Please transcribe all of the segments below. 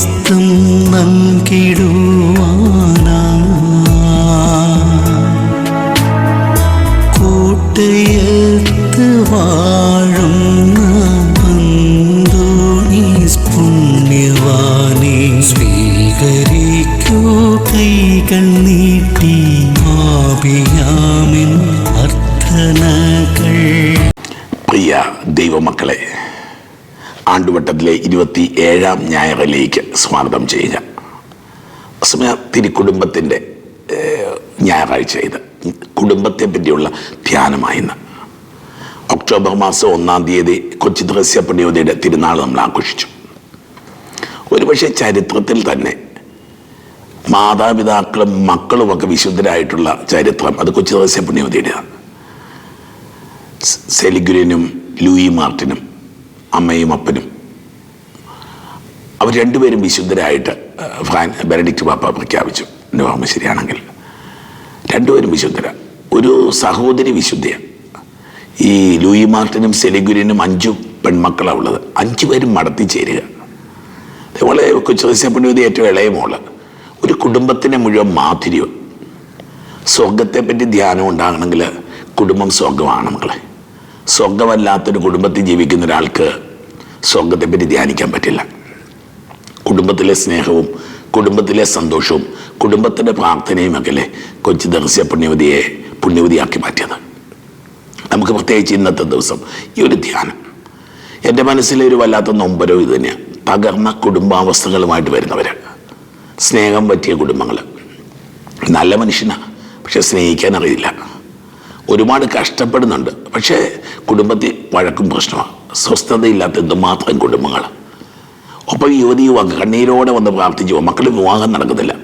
മാധ്യസ്ഥം നൽകിടുവാനാ ആണ്ടുവട്ടത്തിലെ ഇരുപത്തി ഏഴാം ഞായറിലേക്ക് സ്വാഗതം ചെയ്യുക. അസമയ തിരുക്കുടുംബത്തിന്റെ ഞായറാഴ്ച ഇത്. കുടുംബത്തെ പറ്റിയുള്ള ധ്യാനമായിന്ന് ഒക്ടോബർ മാസം ഒന്നാം തീയതി കൊച്ചി ദ്രസ്യ തിരുനാൾ നമ്മൾ ആഘോഷിച്ചു. ഒരുപക്ഷെ ചരിത്രത്തിൽ തന്നെ മാതാപിതാക്കളും മക്കളുമൊക്കെ വിശുദ്ധരായിട്ടുള്ള ചരിത്രം അത് കൊച്ചി ദ്രസ്യ പുണ്യവതിയുടെയാണ് സെലിഗുരനും ലൂയി മാർട്ടിനും അമ്മയും അപ്പനും. അവർ രണ്ടുപേരും വിശുദ്ധരായിട്ട് ഫ്രാൻ ബെനഡിക്റ്റ് പാപ്പ പ്രഖ്യാപിച്ചു. എന്റെ ഓർമ്മ ശരിയാണെങ്കിൽ. രണ്ടുപേരും വിശുദ്ധര. ഒരു സഹോദരി വിശുദ്ധയാണ് ഈ ലൂയി മാർട്ടിനും സെലിഗുരിനും അഞ്ചു പെൺമക്കളാണ് ഉള്ളത്. അഞ്ചു പേരും മടത്തി ചേരുക. അതേപോലെ കൊച്ചുദേശപ്പണിവതി ഏറ്റവും ഇളയ ഒരു കുടുംബത്തിനെ മുഴുവൻ മാധുര്യം. സ്വർഗത്തെപ്പറ്റി ധ്യാനം ഉണ്ടാകണമെങ്കിൽ കുടുംബം സ്വർഗമാണ് മക്കളെ. സ്വർഗമല്ലാത്തൊരു കുടുംബത്തിൽ ജീവിക്കുന്ന ഒരാൾക്ക് സ്വർഗത്തെപ്പറ്റി ധ്യാനിക്കാൻ പറ്റില്ല. കുടുംബത്തിലെ സ്നേഹവും കുടുംബത്തിലെ സന്തോഷവും കുടുംബത്തിന്റെ പ്രാർത്ഥനയും അകലെ കൊച്ചു ദർശ്യ പുണ്യവതിയെ പുണ്യവതിയാക്കി മാറ്റിയത്. നമുക്ക് പ്രത്യേകിച്ച് ഇന്നത്തെ ദിവസം ഈ ഒരു ധ്യാനം. എന്റെ മനസ്സിലെ ഒരു വല്ലാത്ത നൊമ്പരവും ഇത് തന്നെയാണ് തകർന്ന കുടുംബാവസ്ഥകളുമായിട്ട് വരുന്നവർ സ്നേഹം പറ്റിയ കുടുംബങ്ങൾ നല്ല മനുഷ്യനാണ് പക്ഷെ സ്നേഹിക്കാൻ അറിയില്ല. ഒരുപാട് കഷ്ടപ്പെടുന്നുണ്ട് പക്ഷേ കുടുംബത്തിൽ വഴക്കും പ്രശ്നമാണ് സ്വസ്ഥതയില്ലാത്ത എന്തുമാത്രം കുടുംബങ്ങൾ ഒപ്പം യുവതി കണ്ണീരോടെ വന്ന് പ്രാർത്ഥിച്ചു. മക്കൾ വിവാഹം നടക്കുന്നില്ല.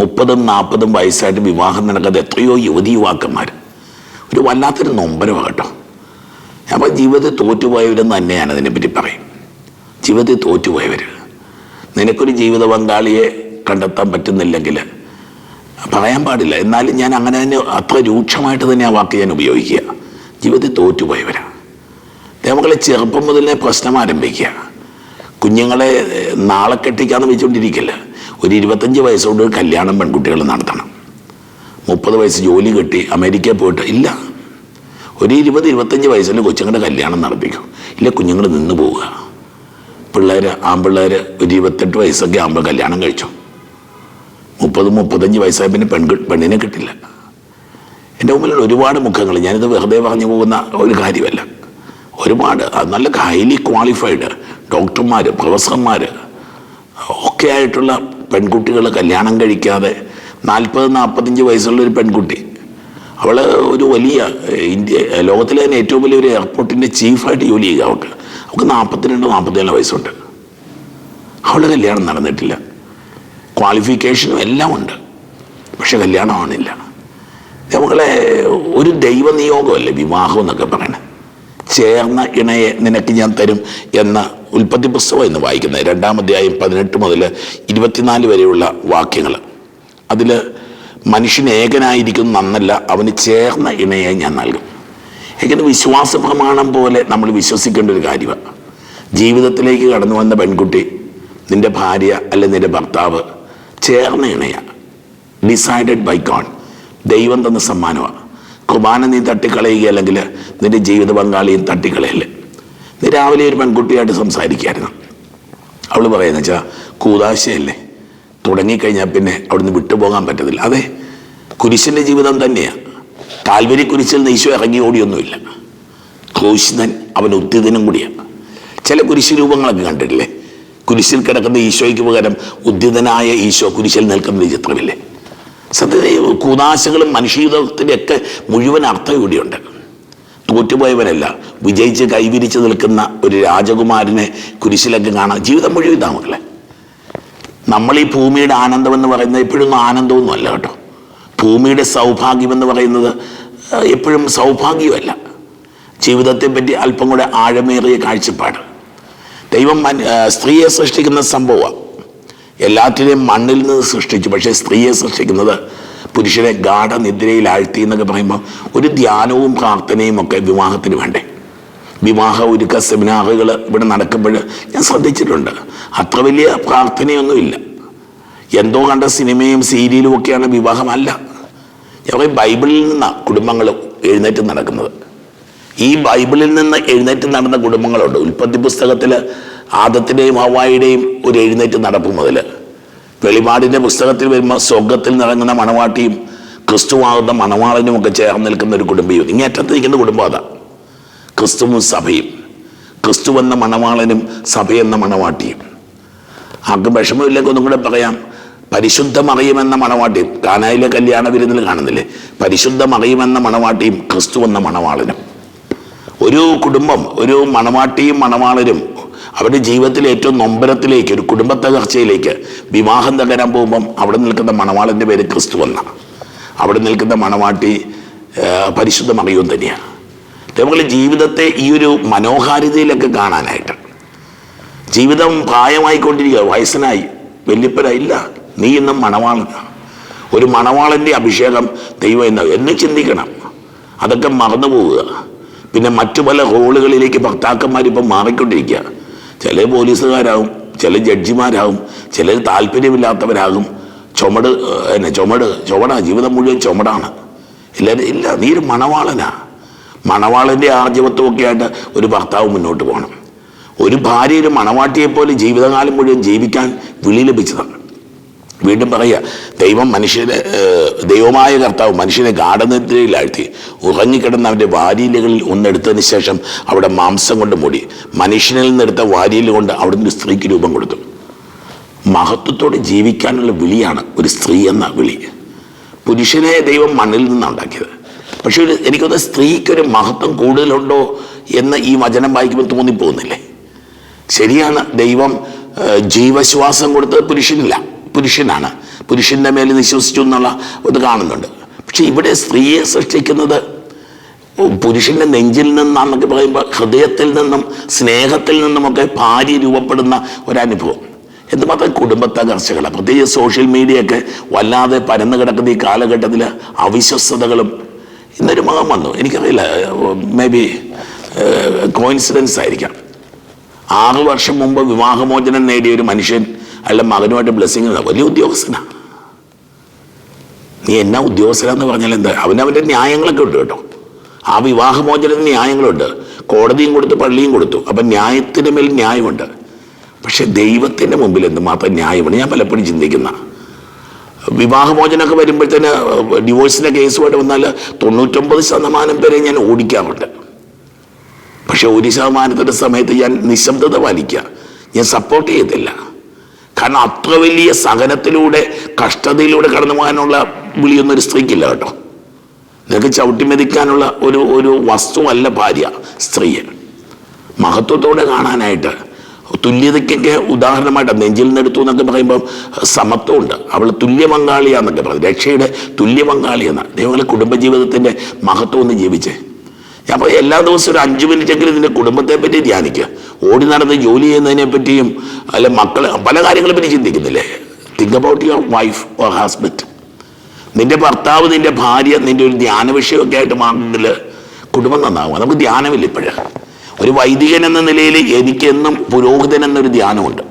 മുപ്പതും നാൽപ്പതും വയസ്സായിട്ട് വിവാഹം നടക്കാതെ എത്രയോ യുവതി യുവാക്കന്മാർ ഒരു വല്ലാത്തൊരു നൊമ്പരമാണ് കേട്ടോ. അപ്പോൾ ജീവിതത്തിൽ തോറ്റുപോയവരെന്ന് തന്നെ ഞാൻ അതിനെപ്പറ്റി പറയും. ജീവിതത്തിൽ തോറ്റുപോയവർ നിനക്കൊരു ജീവിത പങ്കാളിയെ കണ്ടെത്താൻ പറ്റുന്നില്ലെങ്കിൽ പറയാൻ പാടില്ല. എന്നാലും ഞാൻ അങ്ങനെ തന്നെ അത്ര രൂക്ഷമായിട്ട് തന്നെ ആ വാക്ക് ഞാൻ ഉപയോഗിക്കുക. ജീവിതത്തിൽ തോറ്റുപോയവരാണ് നമ്മളെ ചെറുപ്പം മുതലേ പ്രശ്നം ആരംഭിക്കുക. കുഞ്ഞുങ്ങളെ നാളെ കെട്ടിക്കാന്ന് വെച്ചുകൊണ്ടിരിക്കില്ല ഒരു ഇരുപത്തഞ്ച് വയസ്സുകൊണ്ട് കല്യാണം പെൺകുട്ടികൾ നടത്തണം. മുപ്പത് വയസ്സ് ജോലി കെട്ടി അമേരിക്കയിൽ പോയിട്ട് ഇല്ല. ഒരു ഇരുപത് ഇരുപത്തഞ്ച് വയസ്സിൽ കൊച്ചുങ്ങളുടെ കല്യാണം നടപ്പിക്കും. ഇല്ല കുഞ്ഞുങ്ങൾ നിന്ന് പോവുക. പിള്ളേർ ആൺപിള്ളേർ ഒരു ഇരുപത്തെട്ട് വയസ്സൊക്കെ ആകുമ്പോൾ കല്യാണം കഴിച്ചു. മുപ്പത് മുപ്പത്തഞ്ച് വയസ്സായ പിന്നെ പെൺ പെണ്ണിനെ കിട്ടില്ല. എന്റെ മുമ്പിലുള്ള ഒരുപാട് മുഖങ്ങൾ ഞാനിത് വെറുതെ പറഞ്ഞു പോകുന്ന ഒരു കാര്യമല്ല. ഒരുപാട് നല്ല ഹൈലി ക്വാളിഫൈഡ് ഡോക്ടർമാർ പ്രൊഫസർമാർ ഒക്കെ ആയിട്ടുള്ള പെൺകുട്ടികൾ കല്യാണം കഴിക്കാതെ നാൽപ്പത് നാൽപ്പത്തഞ്ച് വയസ്സുള്ള ഒരു പെൺകുട്ടി. അവൾ ഒരു വലിയ ഇന്ത്യ ലോകത്തിലെ തന്നെ ഏറ്റവും വലിയ ഒരു എയർപോർട്ടിന്റെ ചീഫായിട്ട് ജോലി ചെയ്യുക അവൾക്ക്. അവൾക്ക് നാൽപ്പത്തിരണ്ട് നാൽപ്പത്തേഴ് വയസ്സുണ്ട്. അവളുടെ കല്യാണം നടന്നിട്ടില്ല. ക്വാളിഫിക്കേഷനും എല്ലാം ഉണ്ട്. പക്ഷെ കല്യാണമാണില്ല നമ്മളെ ഒരു ദൈവനിയോഗമല്ലേ വിവാഹം എന്നൊക്കെ പറയണേ? ചേർന്ന ഇണയെ നിനക്ക് ഞാൻ തരും എന്ന ഉൽപ്പത്തി പുസ്തകം എന്ന് വായിക്കുന്നത്. രണ്ടാം അധ്യായം പതിനെട്ട് മുതൽ ഇരുപത്തിനാല് വരെയുള്ള വാക്യങ്ങൾ. അതിൽ മനുഷ്യൻ ഏകനായിരിക്കും നന്നല്ല അവന് ചേർന്ന ഇണയെ ഞാൻ നൽകും. ഇങ്ങനെ വിശ്വാസ പ്രമാണം പോലെ നമ്മൾ വിശ്വസിക്കേണ്ട ഒരു കാര്യമാണ് ജീവിതത്തിലേക്ക് കടന്നു വന്ന പെൺകുട്ടി നിന്റെ ഭാര്യ അല്ലെ നിന്റെ ഭർത്താവ് ചേർന്ന ഇണയാണ് ഡിസൈഡഡ് ബൈ ഗോഡ് ദൈവം തന്ന സമ്മാനമാണ് കുർബാന നീ തട്ടിക്കളയുക അല്ലെങ്കിൽ നിന്റെ ജീവിത പങ്കാളിയും തട്ടിക്കളയല്ലേ നീ രാവിലെ ഒരു പെൺകുട്ടിയായിട്ട് സംസാരിക്കായിരുന്നു. അവൾ പറയുന്ന വെച്ചാൽ കൂതാശയല്ലേ? തുടങ്ങിക്കഴിഞ്ഞാൽ പിന്നെ അവിടുന്ന് വിട്ടുപോകാൻ പറ്റത്തില്ല. അതെ കുരിശിന്റെ ജീവിതം തന്നെയാണ് കാൽവരി കുരിശിൽ ഈശോ ഇറങ്ങി ഓടിയൊന്നുമില്ല. ക്രൂശിതൻ അവൻ ഉദ്യതനും കൂടിയാണ് ചില കുരിശ് രൂപങ്ങളൊക്കെ കണ്ടിട്ടില്ലേ? കുരിശിൽ കിടക്കുന്ന ഈശോയ്ക്ക് പകരം ഉദ്യതനായ ഈശോ കുരിശിൽ നിൽക്കുന്ന ചിത്രമില്ലേ? സത്യത്തിൽ കൂതാശകളും മനുഷ്യജീവിതത്തിന്റെ ഒക്കെ മുഴുവൻ അർത്ഥം ഇവിടെയുണ്ട്. തോറ്റുപോയവരല്ല വിജയിച്ച് കൈവിരിച്ച് നിൽക്കുന്ന ഒരു രാജകുമാരനെ കുരിശിലൊക്കെ കാണാം ജീവിതം മുഴുവൻ ഇതാണ് നമ്മൾ ഈ ഭൂമിയുടെ ആനന്ദം എന്ന് പറയുന്നത് എപ്പോഴൊന്നും ആനന്ദമൊന്നും അല്ല കേട്ടോ. ഭൂമിയുടെ സൗഭാഗ്യം എന്ന് പറയുന്നത് എപ്പോഴും സൗഭാഗ്യമല്ല. ജീവിതത്തെ പറ്റി അല്പം കൂടെ ആഴമേറിയ കാഴ്ചപ്പാട്. ദൈവം സ്ത്രീയെ സൃഷ്ടിക്കുന്ന സംഭവമാണ്. എല്ലാറ്റിനെയും മണ്ണിൽ നിന്ന് സൃഷ്ടിച്ചു. പക്ഷേ സ്ത്രീയെ സൃഷ്ടിക്കുന്നത് പുരുഷനെ ഗാഠനിദ്രയിൽ ആഴ്ത്തി എന്നൊക്കെ പറയുമ്പോൾ ഒരു ധ്യാനവും പ്രാർത്ഥനയും ഒക്കെ വിവാഹത്തിന് വേണ്ടേ. വിവാഹ ഒരുക്ക സെമിനാറുകൾ ഇവിടെ നടക്കുമ്പോൾ ഞാൻ ശ്രദ്ധിച്ചിട്ടുണ്ട്. അത്ര വലിയ പ്രാർത്ഥനയൊന്നുമില്ല എന്തോ കണ്ട സിനിമയും സീരിയലും ഒക്കെയാണ് വിവാഹമല്ല. ഞാൻ പറയും ബൈബിളിൽ നിന്നാണ് കുടുംബങ്ങൾ എഴുന്നേറ്റ് നടക്കുന്നത്. ഈ ബൈബിളിൽ നിന്ന് എഴുന്നേറ്റ് നടന്ന കുടുംബങ്ങളുണ്ട്. ഉൽപ്പത്തി പുസ്തകത്തിൽ ആദത്തിന്റെയും ഹവായിയുടെയും ഒരു എഴുന്നേറ്റ് നടപ്പ് മുതൽ വെളിപാടിന്റെ പുസ്തകത്തിൽ വരുമ്പോൾ സ്വർഗത്തിൽ നിറങ്ങുന്ന മണവാട്ടിയും ക്രിസ്തുവാകുന്ന മണവാളനും ഒക്കെ ചേർന്ന് നിൽക്കുന്ന ഒരു കുടുംബയും. ഇങ്ങനെ അറ്റത്ത് നിൽക്കുന്ന കുടുംബം അതാ. ക്രിസ്തുവും സഭയും. ക്രിസ്തു എന്ന മണവാളനും സഭ എന്ന മണവാട്ടിയും. ആർക്കും വിഷമമില്ലെങ്കിൽ ഒന്നും കൂടെ പറയാം. പരിശുദ്ധമറിയുമെന്ന മണവാട്ടിയും. കാനായിലെ കല്യാണ വിരുന്നിൽ കാണുന്നില്ലേ? പരിശുദ്ധമറിയുമെന്ന മണവാട്ടിയും ക്രിസ്തു എന്ന മണവാളനും. ഒരു കുടുംബം ഒരു മണവാട്ടിയും മണവാളനും അവരുടെ ജീവിതത്തിലെ ഏറ്റവും നൊമ്പരത്തിലേക്ക് ഒരു കുടുംബ തകർച്ചയിലേക്ക് വിവാഹം തകരാൻ പോകുമ്പം അവിടെ നിൽക്കുന്ന മണവാളന്റെ പേര് ക്രിസ്തു വന്ന അവിടെ നിൽക്കുന്ന മണവാട്ടി ആ, പരിശുദ്ധ മറിയവും തന്നെയാണ് അതേപോലെ ജീവിതത്തെ ഈ ഒരു മനോഹാരിതയിലൊക്കെ കാണാനായിട്ട്. ജീവിതം പ്രായമായിക്കൊണ്ടിരിക്കുക വയസ്സനായി വല്യപ്പനായില്ല. നീ ഇന്നും മണവാളനാണ് ഒരു മണവാളന്റെ അഭിഷേകം ദൈവം എന്ന എന്ന് ചിന്തിക്കണം. അതൊക്കെ മറന്നു പോവുക പിന്നെ മറ്റു പല റോളുകളിലേക്ക് ഭർത്താക്കന്മാരിപ്പം മാറിക്കൊണ്ടിരിക്കുക. ചില പോലീസുകാരാകും ചില ജഡ്ജിമാരാകും ചിലർ താല്പര്യമില്ലാത്തവരാകും. ചുമട് എന്നെ ചുമട് ചുമടാ ജീവിതം മുഴുവൻ ചുമടാണ്. എല്ലാവരും ഇല്ല നീ ഒരു മണവാളനാ. മണവാളന്റെ ആർജവത്വമൊക്കെ ആയിട്ട് ഒരു ഭർത്താവ് മുന്നോട്ട് പോകണം. ഒരു ഭാര്യ ഒരു മണവാട്ടിയെപ്പോലെ ജീവിതകാലം മുഴുവൻ ജീവിക്കാൻ വിളി ലഭിച്ചതാണ്. വീണ്ടും പറയുക ദൈവം മനുഷ്യനെ ദൈവമായ കർത്താവ് മനുഷ്യനെ ഗാഠനിദ്രയിലാഴ്ത്തി. ഉറങ്ങിക്കിടന്ന അവന്റെ വാരിയിലകളിൽ ഒന്നെടുത്തതിന് ശേഷം അവിടെ മാംസം കൊണ്ട് മൂടി. മനുഷ്യനിൽ നിന്നെടുത്ത വാരിയിൽ കൊണ്ട് അവിടുന്ന് ഒരു സ്ത്രീക്ക് രൂപം കൊടുത്തു. മഹത്വത്തോടെ ജീവിക്കാനുള്ള വിളിയാണ് ഒരു സ്ത്രീ എന്ന വിളി. പുരുഷനെ ദൈവം മണ്ണിൽ നിന്നാണ് ഉണ്ടാക്കിയത്. പക്ഷേ ഒരു എനിക്കൊന്ന് സ്ത്രീക്കൊരു മഹത്വം കൂടുതലുണ്ടോ എന്ന് ഈ വചനം വായിക്കുമ്പോൾ തോന്നിപ്പോകുന്നില്ലേ? ശരിയാണ് ദൈവം ജീവശ്വാസം കൊടുത്തത് പുരുഷനില്ല. പുരുഷനാണ്. പുരുഷന്റെ മേൽ വിശ്വസിച്ചു എന്നുള്ള ഇത് കാണുന്നുണ്ട്. പക്ഷെ ഇവിടെ സ്ത്രീയെ സൃഷ്ടിക്കുന്നത് പുരുഷന്റെ നെഞ്ചിൽ നിന്നാണെന്നൊക്കെ പറയുമ്പോൾ ഹൃദയത്തിൽ നിന്നും സ്നേഹത്തിൽ നിന്നുമൊക്കെ ഭാര്യ രൂപപ്പെടുന്ന ഒരനുഭവം. എന്തുമാത്രം കുടുംബ തകർച്ചകളാണ് പ്രത്യേകിച്ച് സോഷ്യൽ മീഡിയയൊക്കെ വല്ലാതെ പരന്നു കിടക്കുന്ന ഈ കാലഘട്ടത്തിൽ അവിശ്വസ്തതകളും ഇന്നൊരു മുഖം വന്നു. എനിക്കറിയില്ല മേ ബി കോയിൻസിഡൻസ് ആയിരിക്കാം. ആറു വർഷം മുമ്പ് വിവാഹമോചനം നേടിയ ഒരു മനുഷ്യൻ അയാളുടെ മകനുമായിട്ട് ബ്ലെസ്സിങ് വലിയ ഉദ്യോഗസ്ഥനാണ് നീ എന്നാ ഉദ്യോഗസ്ഥനാന്ന് പറഞ്ഞാൽ എന്താ? അവനവന്റെ ന്യായങ്ങളൊക്കെ ഉണ്ട് കേട്ടോ. ആ വിവാഹമോചനത്തിന് ന്യായങ്ങളുണ്ട്. കോടതിയും കൊടുത്തു പള്ളിയും കൊടുത്തു. അപ്പം ന്യായത്തിന് മേൽ ന്യായമുണ്ട്. പക്ഷെ ദൈവത്തിന്റെ മുമ്പിൽ എന്തുമാത്രം ന്യായമാണ്? ഞാൻ പലപ്പോഴും ചിന്തിക്കുന്ന. വിവാഹമോചനമൊക്കെ വരുമ്പോഴത്തേന് ഡിവോഴ്സിന്റെ കേസുമായിട്ട് വന്നാൽ തൊണ്ണൂറ്റൊമ്പത് ശതമാനം പേരെ ഞാൻ ഓടിക്കാറുണ്ട്. പക്ഷെ ഒരു ശതമാനത്തിന്റെ സമയത്ത് ഞാൻ നിശബ്ദത പാലിക്കുക. ഞാൻ സപ്പോർട്ട് ചെയ്തില്ല കാരണം അത്ര വലിയ സഹനത്തിലൂടെ കഷ്ടതയിലൂടെ കടന്നു പോകാനുള്ള വിളിയൊന്നും ഒരു സ്ത്രീക്കില്ല കേട്ടോ. നിനക്ക് ചവിട്ടിമെതിക്കാനുള്ള ഒരു ഒരു വസ്തുവല്ല ഭാര്യ സ്ത്രീയെ. മഹത്വത്തോടെ കാണാനായിട്ട് തുല്യതയ്ക്കൊക്കെ ഉദാഹരണമായിട്ട് നെഞ്ചിൽ നിന്നെടുത്തു എന്നൊക്കെ പറയുമ്പോൾ സമത്വമുണ്ട്. അവൾ തുല്യ പങ്കാളിയാന്നൊക്കെ പറഞ്ഞു. രക്ഷയുടെ തുല്യ പങ്കാളിയെന്ന് ദൈവങ്ങളെ കുടുംബജീവിതത്തിന്റെ മഹത്വം ഒന്ന് ജീവിച്ചേ. അപ്പോൾ എല്ലാ ദിവസവും ഒരു അഞ്ച് മിനിറ്റെങ്കിലും നിന്റെ കുടുംബത്തെ പറ്റി ധ്യാനിക്കുക. ഓടി നടന്ന് ജോലി ചെയ്യുന്നതിനെ പറ്റിയും അല്ല മക്കളെ പല കാര്യങ്ങളെ പറ്റി ചിന്തിക്കുന്നില്ലേ? Think about your wife or husband നിന്റെ ഭർത്താവ് നിന്റെ ഭാര്യ നിന്റെ ഒരു ധ്യാന വിഷയമൊക്കെ ആയിട്ട് മാറുന്നതിൽ കുടുംബം നന്നാവുക. നമുക്ക് ധ്യാനമില്ല ഇപ്പോഴേ. ഒരു വൈദികൻ എന്ന നിലയിൽ എനിക്കെന്നും പുരോഹിതൻ എന്നൊരു ധ്യാനമുണ്ട്.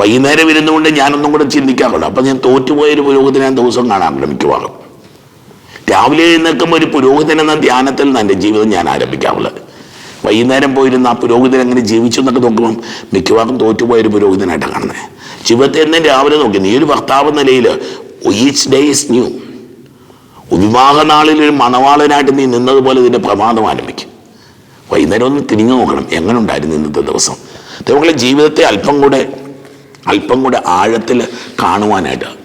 വൈകുന്നേരം ഇരുന്നുകൊണ്ട് ഞാനൊന്നും കൂടെ ചിന്തിക്കാറുണ്ട് അപ്പം ഞാൻ തോറ്റുപോയൊരു പുരോഹിതനെ ദിവസം കാണാറുണ്ട് മിക്കവാറും. രാവിലെ എഴുന്നേൽക്കുമ്പോൾ ഒരു പുരോഹിതൻ എന്ന ധ്യാനത്തിൽ നിന്ന് എന്റെ ജീവിതം ഞാൻ ആരംഭിക്കാറുള്ളത്. വൈകുന്നേരം പോയിരുന്ന ആ പുരോഹിതൻ എങ്ങനെ ജീവിച്ചു എന്നൊക്കെ നോക്കുമ്പം മിക്കവാറും തോറ്റുപോയ ഒരു പുരോഹിതനായിട്ടാണ് കാണുന്നത്. ജീവിതത്തെ എന്നും രാവിലെ നോക്കി. നീ ഒരു ഭർത്താവ് നിലയിൽ ഈച്ച് ഡേ ഇസ് ന്യൂ വിവാഹനാളിൽ ഒരു മണവാളനായിട്ട് നീ നിന്നതുപോലെ ഇതിന്റെ പ്രമാദം ആരംഭിക്കും. വൈകുന്നേരം ഒന്ന് തിരിഞ്ഞു നോക്കണം. എങ്ങനെ ഉണ്ടായിരുന്നു ഇന്നത്തെ ദിവസം? ദൈവങ്ങളെ ജീവിതത്തെ അല്പം കൂടെ അല്പം കൂടെ ആഴത്തിൽ കാണുവാനായിട്ട്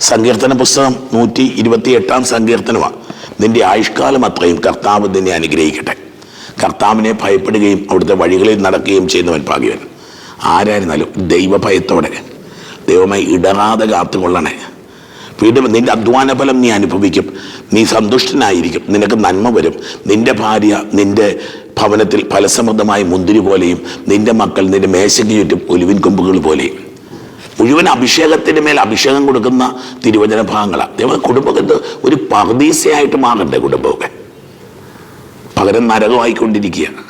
സങ്കീർത്തന പുസ്തകം നൂറ്റി ഇരുപത്തി എട്ടാം സങ്കീർത്തനമാണ്. നിന്റെ ആയുഷ്കാലം അത്രയും കർത്താവ് നിന്നെ അനുഗ്രഹിക്കട്ടെ. കർത്താവിനെ ഭയപ്പെടുകയും അവിടുത്തെ വഴികളിൽ നടക്കുകയും ചെയ്യുന്നവൻ ഭാഗ്യവൻ. ആരായിരുന്നാലും ദൈവഭയത്തോടെ ദൈവമായി ഇടറാതെ കാത്തുകൊള്ളണേ. വീണ്ടും നിന്റെ അധ്വാന ഫലം നീ അനുഭവിക്കും. നീ സന്തുഷ്ടനായിരിക്കും. നിനക്ക് നന്മ വരും. നിന്റെ ഭാര്യ നിന്റെ ഭവനത്തിൽ ഫലസമൃദ്ധമായ മുന്തിരി പോലെയും നിന്റെ മക്കൾ നിന്റെ മേശയ്ക്ക് ചുറ്റും ഒലിവിൻ കൊമ്പുകൾ പോലെയും. മുഴുവൻ അഭിഷേകത്തിന് മേൽ അഭിഷേകം കൊടുക്കുന്ന തിരുവചന ഭാഗങ്ങളാണ് ദൈവം കുടുംബത്തെ ഒരു പർദീസയായിട്ട് മാറണ്ടേ കുടുംബമൊക്കെ. പകരം നരകമായിക്കൊണ്ടിരിക്കുകയാണ്.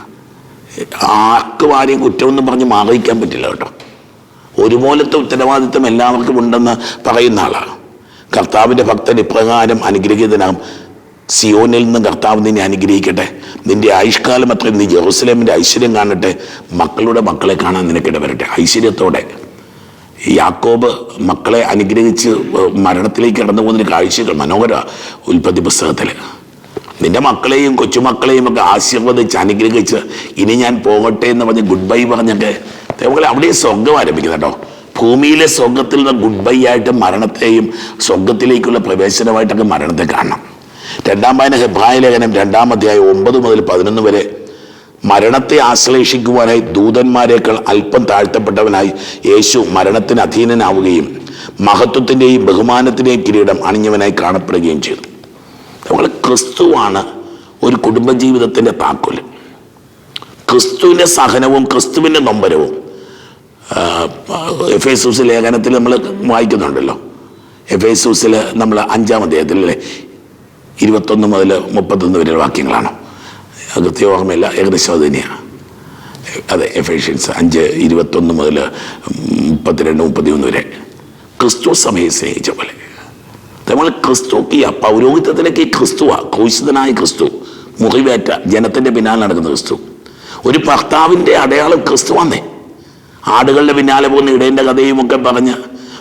ആർക്കും ആരെയും കുറ്റമൊന്നും പറഞ്ഞ് മാറിയിക്കാൻ പറ്റില്ല കേട്ടോ. ഒരുപോലത്തെ ഉത്തരവാദിത്വം എല്ലാവർക്കും ഉണ്ടെന്ന് പറയുന്ന ആളാണ് കർത്താവിന്റെ ഭക്തൻ ഇപ്രകാരം അനുഗ്രഹീതനാം സിയോനിൽ നിന്ന് കർത്താവ് നിന്നെ അനുഗ്രഹിക്കട്ടെ. നിന്റെ ആയുഷ്കാലം അത്രയും നീ ജെറൂസലേമിന്റെ ഐശ്വര്യം കാണട്ടെ. മക്കളുടെ മക്കളെ കാണാൻ നിനക്കിട വരട്ടെ ഐശ്വര്യത്തോടെ യാക്കോബ് മക്കളെ അനുഗ്രഹിച്ച് മരണത്തിലേക്ക് കടന്നു പോകുന്ന കാഴ്ചകൾ മനോഹര ഉൽപ്പത്തി പുസ്തകത്തിൽ നിന്റെ മക്കളെയും കൊച്ചുമക്കളെയും ഒക്കെ ആശീർവദിച്ച് അനുഗ്രഹിച്ച് ഇനി ഞാൻ പോകട്ടെ എന്ന് പറഞ്ഞ് ഗുഡ് ബൈ പറഞ്ഞൊക്കെ അതേപോലെ അവിടെ സ്വർഗം ആരംഭിക്കുന്നത് കേട്ടോ. ഭൂമിയിലെ സ്വർഗത്തിൽ നിന്ന് ഗുഡ് ബൈ ആയിട്ട് മരണത്തെയും സ്വർഗത്തിലേക്കുള്ള പ്രവേശനമായിട്ടൊക്കെ മരണത്തെ കാണണം. രണ്ടാം വായന ഹെബ്രായ ലേഖനം രണ്ടാം അധ്യായം ഒമ്പത് മുതൽ പതിനൊന്ന് വരെ മരണത്തെ ആശ്ലേഷിക്കുവാനായി ദൂതന്മാരെക്കാൾ അല്പം താഴ്ത്തപ്പെട്ടവനായി യേശു മരണത്തിന് അധീനനാവുകയും മഹത്വത്തിന്റെയും ബഹുമാനത്തിന്റെയും കിരീടം അണിഞ്ഞവനായി കാണപ്പെടുകയും ചെയ്തു. നമ്മൾ ക്രിസ്തുവാണ് ഒരു കുടുംബജീവിതത്തിന്റെ താക്കോൽ. ക്രിസ്തുവിന്റെ സഹനവും ക്രിസ്തുവിന്റെ നൊമ്പരവും. എഫ് എസൂസ് ലേഖനത്തിൽ നമ്മൾ വായിക്കുന്നുണ്ടല്ലോ. എഫ് എസൂസിൽ നമ്മൾ അഞ്ചാം അധ്യായത്തിൽ അല്ലേ ഇരുപത്തൊന്ന് മുതൽ മുപ്പത്തൊന്ന് വരെയുള്ള വാക്യങ്ങളാണ്. കൃത്യ ഓർമ്മയില്ല ഏകദേശം അത് തന്നെയാണ് അതെ എഫേഷ്യൻസ് അഞ്ച് ഇരുപത്തൊന്ന് മുതൽ മുപ്പത്തിരണ്ട് മുപ്പത്തിയൊന്ന് വരെ. ക്രിസ്തു സഭയെ സ്നേഹിച്ച പോലെ. നമ്മൾ ക്രിസ്തുക്കിയ പൗരോഹിത്യത്തിലേക്ക് ക്രിസ്തുവാ ക്രൂശിതനായ ക്രിസ്തു മുറിവേറ്റ ജനത്തിന്റെ പിന്നാലെ നടക്കുന്ന ക്രിസ്തു. ഒരു ഭർത്താവിന്റെ അടയാളം ക്രിസ്തു വന്നേ ആടുകളുടെ പിന്നാലെ പോകുന്ന ഇടേന്റെ കഥയും ഒക്കെ പറഞ്ഞ്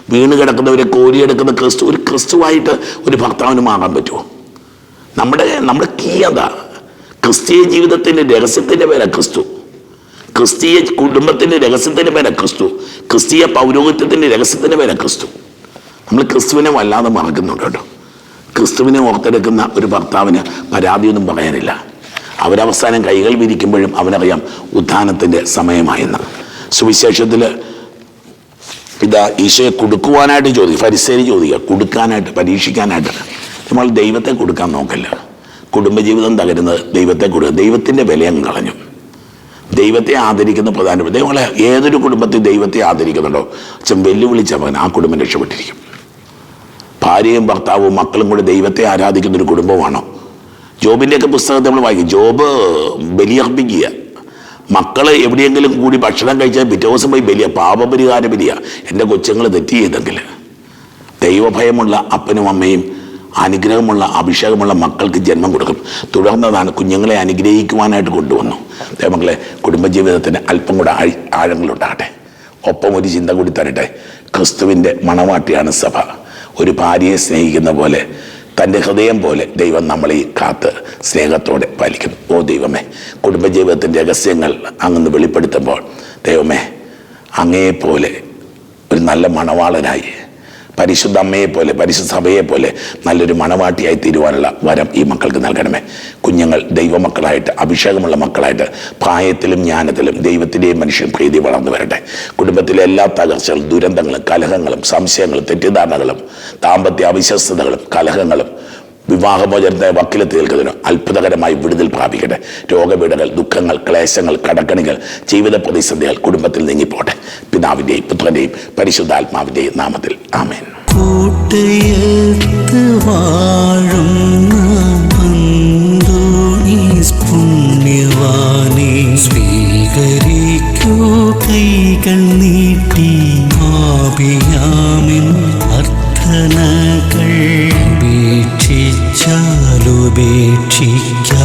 വീണ് കിടക്കുന്നവരെ കോരിയെടുക്കുന്ന ക്രിസ്തു ഒരു ക്രിസ്തുവായിട്ട് ഒരു ഭർത്താവിന് മാറാൻ പറ്റുമോ? നമ്മുടെ നമ്മുടെ കീ എന്താ ക്രിസ്തീയ ജീവിതത്തിന്റെ രഹസ്യത്തിന്റെ പേര ക്രിസ്തു. ക്രിസ്തീയ കുടുംബത്തിന്റെ രഹസ്യത്തിന്റെ പേര ക്രിസ്തു. ക്രിസ്തീയ പൗരോഹിത്യത്തിന്റെ രഹസ്യത്തിന്റെ പേര ക്രിസ്തു. നമ്മൾ ക്രിസ്തുവിനെ വല്ലാതെ മറക്കുന്നുണ്ട് കേട്ടോ. ക്രിസ്തുവിനെ ഓർത്തെടുക്കുന്ന ഒരു ഭർത്താവിന് പരാതിയൊന്നും പറയാനില്ല. അവരവസാനം കൈകൾ വിരിക്കുമ്പോഴും അവനറിയാം ഉത്ഥാനത്തിന്റെ സമയമായെന്ന്. സുവിശേഷത്തിൽ ഇതാ ഈശോയെ കൊടുക്കുവാനായിട്ട് ചോദിക്കും ഫരിസേരി ചോദിക്കുക കൊടുക്കാനായിട്ട് പരീക്ഷിക്കാനായിട്ട്. നമ്മൾ ദൈവത്തെ കൊടുക്കാൻ നോക്കല്ല? കുടുംബജീവിതം തകരുന്നത് ദൈവത്തെ കൊടുക്കുക. ദൈവത്തിന്റെ വില അങ്ങ് കളഞ്ഞു. ദൈവത്തെ ആദരിക്കുന്ന പ്രധാനപ്പെട്ട ദൈവങ്ങളെ ഏതൊരു കുടുംബത്തിൽ ദൈവത്തെ ആദരിക്കുന്നുണ്ടോ? അച്ഛൻ വെല്ലുവിളിച്ച മകൻ ആ കുടുംബം രക്ഷപ്പെട്ടിരിക്കും. ഭാര്യയും ഭർത്താവും മക്കളും കൂടി ദൈവത്തെ ആരാധിക്കുന്ന ഒരു കുടുംബമാണോ? ജോബിന്റെയൊക്കെ പുസ്തകത്തിൽ നമ്മൾ വായിക്കും. ജോബ് ബലിയർപ്പിക്കുക. മക്കൾ എവിടെയെങ്കിലും കൂടി ഭക്ഷണം കഴിച്ചാൽ പിറ്റേ ദിവസം പോയി ബലിയ. പാപപരിഹാര ബലിയ. എന്റെ കൊച്ചുങ്ങൾ തെറ്റ് ചെയ്തെങ്കിൽ ദൈവഭയമുള്ള അപ്പനും അമ്മയും അനുഗ്രഹമുള്ള അഭിഷേകമുള്ള മക്കൾക്ക് ജന്മം കൊടുക്കും. തുടർന്നതാണ് കുഞ്ഞുങ്ങളെ അനുഗ്രഹിക്കുവാനായിട്ട് കൊണ്ടുവന്നു. ദൈവങ്ങളെ കുടുംബജീവിതത്തിന് അല്പം കൂടെ ആഴ് ആഴങ്ങളുണ്ടാകട്ടെ. ഒപ്പം ഒരു ചിന്ത കൂടി തരട്ടെ. ക്രിസ്തുവിന്റെ മണവാട്ടിയാണ് സഭ. ഒരു ഭാര്യയെ സ്നേഹിക്കുന്ന പോലെ തന്റെ ഹൃദയം പോലെ ദൈവം നമ്മളെ കാത്ത് സ്നേഹത്തോടെ പാലിക്കുന്നു. ഓ ദൈവമേ കുടുംബജീവിതത്തിന്റെ രഹസ്യങ്ങൾ അങ്ങനെ വെളിപ്പെടുത്തുമ്പോൾ ദൈവമേ അങ്ങേപോലെ ഒരു നല്ല മണവാളനായി പരിശുദ്ധ അമ്മയെ പോലെ പരിശുദ്ധ സഭയെ പോലെ നല്ലൊരു മണവാട്ടിയായി തീരുവാനുള്ള വരം ഈ മക്കൾക്ക് നൽകണമേ. കുഞ്ഞുങ്ങൾ ദൈവമക്കളായിട്ട് അഭിഷേകമുള്ള മക്കളായിട്ട് പ്രായത്തിലും ജ്ഞാനത്തിലും ദൈവത്തിന്റെയും മനുഷ്യൻ പ്രീതി വളർന്നു വരട്ടെ. കുടുംബത്തിലെ എല്ലാ തകർച്ചകളും ദുരന്തങ്ങളും കലഹങ്ങളും സംശയങ്ങളും തെറ്റിദ്ധാരണകളും ദാമ്പത്യ അവിശ്വസ്തതകളും കലഹങ്ങളും വിവാഹമോചനത്തെ വക്കിലെത്തി നിൽക്കുന്നതിന് അത്ഭുതകരമായി വിടുതൽ പ്രാപിക്കട്ടെ. രോഗപീഠകൾ ദുഃഖങ്ങൾ ക്ലേശങ്ങൾ കടക്കണികൾ ജീവിത പ്രതിസന്ധികൾ കുടുംബത്തിൽ നീങ്ങിപ്പോട്ടെ. പിതാവിന്റെയും പുത്രന്റെയും പരിശുദ്ധാത്മാവിന്റെയും നാമത്തിൽ ആമേൻ ീ. കണ്ണീട്ടി നീട്ടി ആപിയാമിൻ അർത്ഥനകൾ ഉപേക്ഷിച്ചാലുപേക്ഷിക്കാതെ